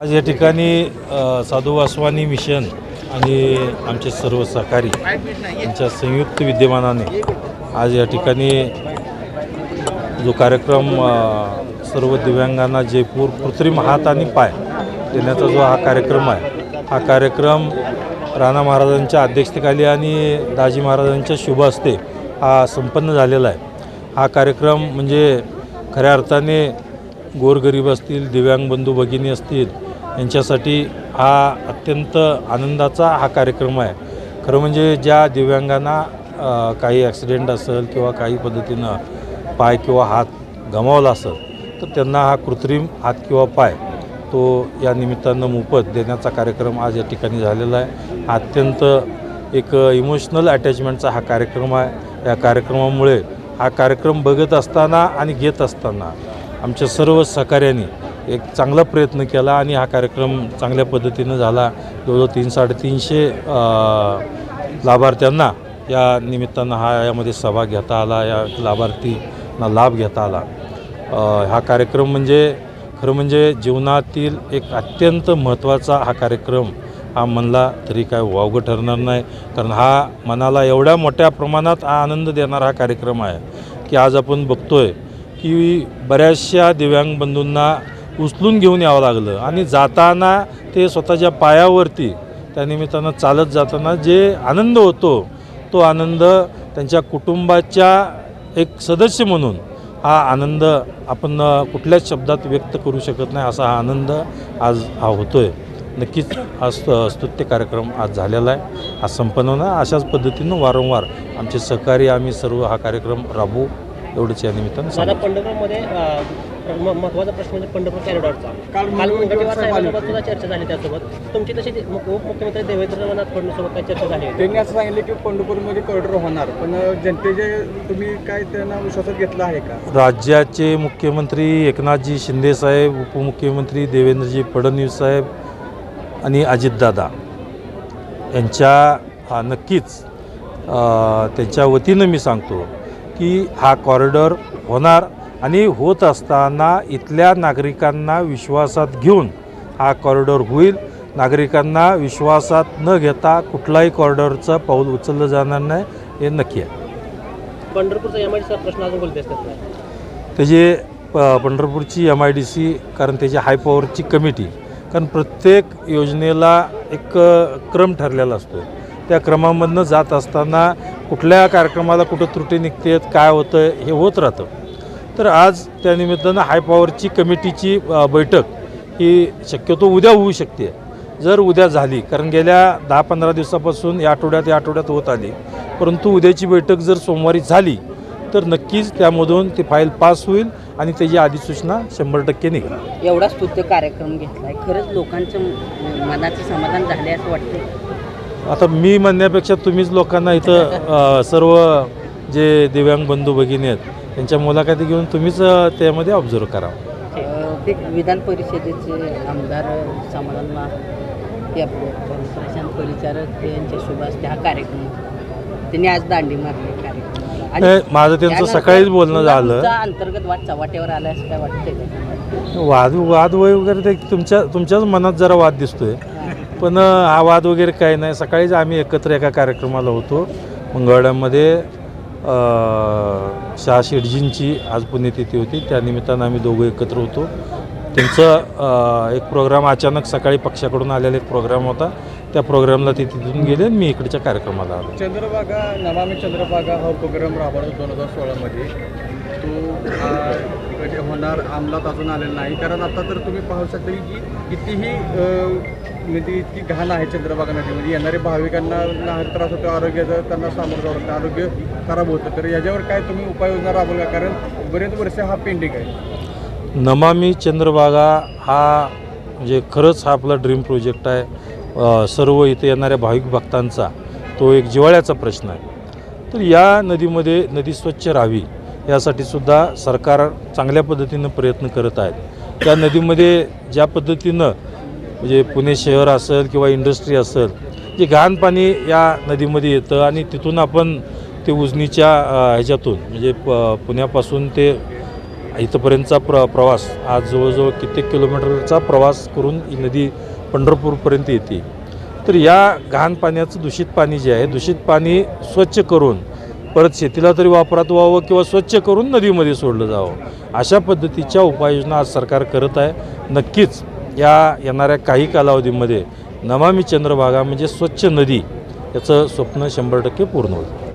आज या ठिकाणी साधू वासवानी मिशन आणि आमचे सर्व सहकारी यांच्या संयुक्त विद्यमानाने आज या ठिकाणी जो कार्यक्रम सर्व दिव्यांगांना जयपूर कृत्रिम हात आणि पाय देण्याचा जो हा कार्यक्रम आहे हा कार्यक्रम राणा महाराजांच्या अध्यक्षतेखाली आणि दाजी महाराजांच्या शुभ हस्ते हा संपन्न झालेला आहे. हा कार्यक्रम म्हणजे खऱ्या अर्थाने गोरगरीब असतील दिव्यांग बंधू भगिनी असतील यांच्यासाठी हा अत्यंत आनंदाचा हा कार्यक्रम आहे. खरं म्हणजे ज्या दिव्यांगांना काही ॲक्सिडेंट असेल किंवा काही पद्धतीनं पाय किंवा हात गमावला असेल तर त्यांना हा कृत्रिम हात किंवा पाय तो या निमित्तानं मोफत देण्याचा कार्यक्रम आज या ठिकाणी झालेला आहे. अत्यंत एक इमोशनल अटॅचमेंटचा हा कार्यक्रम आहे. या कार्यक्रमामुळे हा कार्यक्रम बघत असताना आणि घेत असताना आमच्या सर्व सहकार्यांनी एक चांगला प्रयत्न केला आणि हा कार्यक्रम चांगल्या पद्धतीनं झाला. जवळजवळ तीन साडेतीनशे लाभार्थ्यांना या निमित्तानं हा यामध्ये सहभाग घेता आला या लाभार्थींना लाभ घेता आला. हा कार्यक्रम म्हणजे खरं म्हणजे जीवनातील एक अत्यंत महत्त्वाचा हा कार्यक्रम हा म्हणला तरी काय वावगं ठरणार नाही. कारण हा मनाला एवढ्या मोठ्या प्रमाणात हा आनंद देणारा हा कार्यक्रम आहे की आज आपण बघतोय की बऱ्याचशा दिव्यांग बंधूंना उचलून घेऊन यावं लागलं. आणि जाताना ते स्वतःच्या पायावरती त्यानिमित्तानं चालत जाताना जे आनंद होतो तो आनंद त्यांच्या कुटुंबाच्या एक सदस्य म्हणून हा आनंद आपण कुठल्याच शब्दात व्यक्त करू शकत नाही असा हा आनंद आज हा होतोय. नक्कीच हा स्तु स्तुत्य कार्यक्रम आज झालेला आहे. आज संपन्न होणार. अशाच पद्धतीनं वारंवार आमचे सहकारी आम्ही सर्व हा कार्यक्रम राबवू एवढंच या निमित्तानं पंढरपूरमध्ये अं, म- महत्त्वाचा प्रश्न म्हणजे पंढरपूर कॅरिडॉरचा काल मुनगंटीवार साहेब साहेबांसोबत सुद्धा चर्चा झाली त्यासोबत. तुमची तशी उपमुख्यमंत्री देवेंद्रनाथ फडणवीससोबत काय चर्चा झाली त्यांनी असं सांगितलं की पंढरपूरमध्ये कॉरिडॉर होणार पण जनतेचे तुम्ही काय त्यांना विश्वासात घेतलं आहे का? राज्याचे मुख्यमंत्री एकनाथजी शिंदेसाहेब उपमुख्यमंत्री देवेंद्रजी फडणवीस साहेब आणि अजितदादा यांच्या हा नक्कीच त्यांच्या वतीनं मी सांगतो की हा कॉरिडॉर होणार. आणि होत असताना इथल्या नागरिकांना विश्वासात घेऊन हा कॉरिडॉर होईल. नागरिकांना विश्वासात न घेता कुठलाही कॉरिडॉरचं पाऊल उचललं जाणार नाही हे नक्की आहे. पंढरपूरचा एम आय प्रश्न अजून बोलते असतात त्याचे प पंढरपूरची एम आय डी सी कारण त्याची हाय पॉवरची कमिटी कारण प्रत्येक योजनेला एक क्रम ठरलेला असतो. त्या क्रमामधनं जात असताना कुठल्या कार्यक्रमाला कुठं त्रुटी निघतेत काय होतं हे होत राहतं. तर आज त्यानिमित्तानं हाय पॉवरची कमिटीची बैठक ही शक्यतो उद्या होऊ शकते. जर उद्या झाली कारण गेल्या दहा पंधरा दिवसापासून या आठवड्यात या आठवड्यात होत आली. परंतु उद्याची बैठक जर सोमवारी झाली तर नक्कीच त्यामधून ती फाईल पास होईल आणि त्याची अधिसूचना शंभर टक्के निघेल एवढा स्तुत्य कार्यक्रम घेतलाय. खरंच लोकांचं मनाचं समाधान झाले असं वाटतं आता मी म्हणण्यापेक्षा तुम्हीच लोकांना इथं सर्व जे दिव्यांग बंधू भगिनी आहेत त्यांच्या मुलाखती घेऊन तुम्हीच त्यामध्ये ऑब्झर्व करा ते विधान परिषदेचे आमदार समाधान मा- ते आपले प्रशांत परिचारक यांच्या हस्ते हा कार्यक्रम. त्यांनी आज दांडी मारली माझं त्यांचं सकाळीच बोलणं झालं. अंतर्गत वाद चव्हाट्यावर आला असं काय वाटतंय का? वाद वाद वगैरे ते तुमच्या तुमच्याच मनात जरा वाद दिसतोय पण हा वाद वगैरे काही नाही सकाळीच आम्ही एकत्र एका कार्यक्रमाला होतो मंगळवाड्यामध्ये शाह शेटजींची आज पुण्यतिथी होती. त्यानिमित्तानं आम्ही दोघं एकत्र होतो. त्यांचं एक प्रोग्राम अचानक सकाळी पक्षाकडून आलेला एक प्रोग्राम होता. त्या प्रोग्रामला ते तिथून गेले आणि मी इकडच्या कार्यक्रमाला आलो. चंद्रभागा नमामी चंद्रभागा हा उपक्रम राबवला दोन हजार सोळामध्ये तो आ, होणार अंमलात अजून आलेला नाही. कारण आता तर तुम्ही पाहू शकता की कितीही अ, म्हणजे इतकी घाण आहे चंद्रभागा नदीमध्ये. येणाऱ्या भाविकांना त्रास होतो आरोग्याचं त्यांना सामोरं जावं लागतं आरोग्य खराब होतं. तर याच्यावर काय तुम्ही उपाययोजना राबवला? कारण बरेच वर्ष हा पेंडिंग आहे. नमामी चंद्रभागा हा म्हणजे खरंच हा आपला ड्रीम प्रोजेक्ट आहे. सर्व इथे येणाऱ्या भाविक भक्तांचा तो एक जिवाळ्याचा प्रश्न आहे. तर या नदीमध्ये नदी स्वच्छ राहावी. यासाठी सुद्धा सरकार चांगल्या पद्धतीनं प्रयत्न करत आहेत. त्या नदीमध्ये ज्या पद्धतीनं म्हणजे पुणे शहर असेल किंवा इंडस्ट्री असेल जे घाण पाणी या नदीमध्ये येतं आणि तिथून आपण ते उजनीच्या ह्याच्यातून म्हणजे प पुण्यापासून ते इथंपर्यंतचा प्र प्रवास आज जवळजवळ कित्येक किलोमीटरचा प्रवास करून ही नदी पंढरपूरपर्यंत येते. तर या घाण पाण्याचं दूषित पाणी जे आहे दूषित पाणी स्वच्छ करून परत शेतीला तरी वापरात व्हावं किंवा स्वच्छ करून नदीमध्ये सोडलं जावं. अशा पद्धतीच्या उपाययोजना आज सरकार करत आहे. नक्कीच या येणाऱ्या काही कालावधीमध्ये नमामी चंद्रभागा म्हणजे स्वच्छ नदी याचं स्वप्न शंभर टक्के पूर्ण होतं